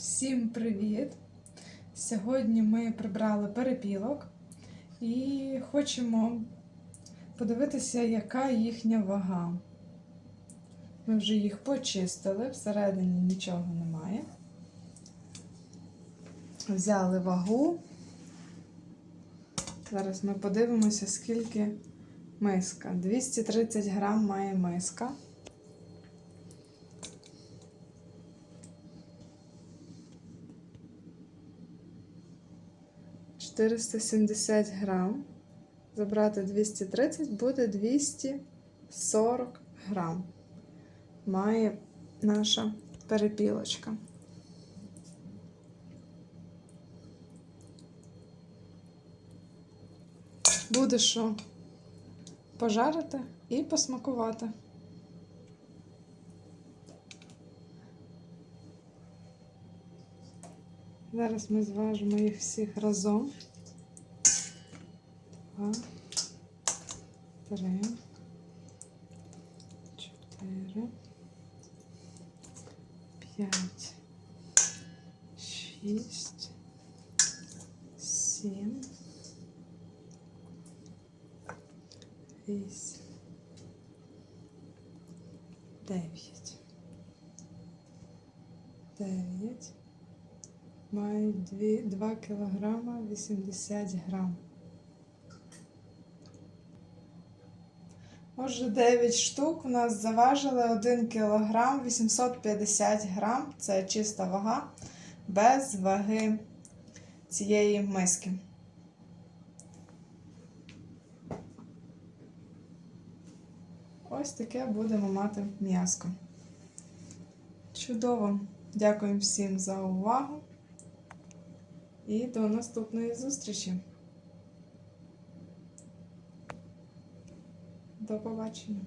Всім привіт! Сьогодні ми прибрали перепілок і хочемо подивитися, яка їхня вага. Ми вже їх почистили, всередині нічого немає. Взяли вагу. Зараз ми подивимося, скільки миска. 230 грам має миска. Чотириста сімдесят грам. Забрати 230 буде 240 грам. Має наша перепілочка. Буде що пожарити і посмакувати. Зараз ми зважимо їх всіх разом. Два, три, чотири, п'ять, шість, сім. вісім, дев'ять. Дев'ять. Дві, 2 кілограма 80 грам. Отже, 9 штук у нас заважили 1 кілограм 850 грам. Це чиста вага без ваги цієї миски. Ось таке будемо мати м'яско. Чудово! Дякую всім за увагу і до наступної зустрічі. До побачення!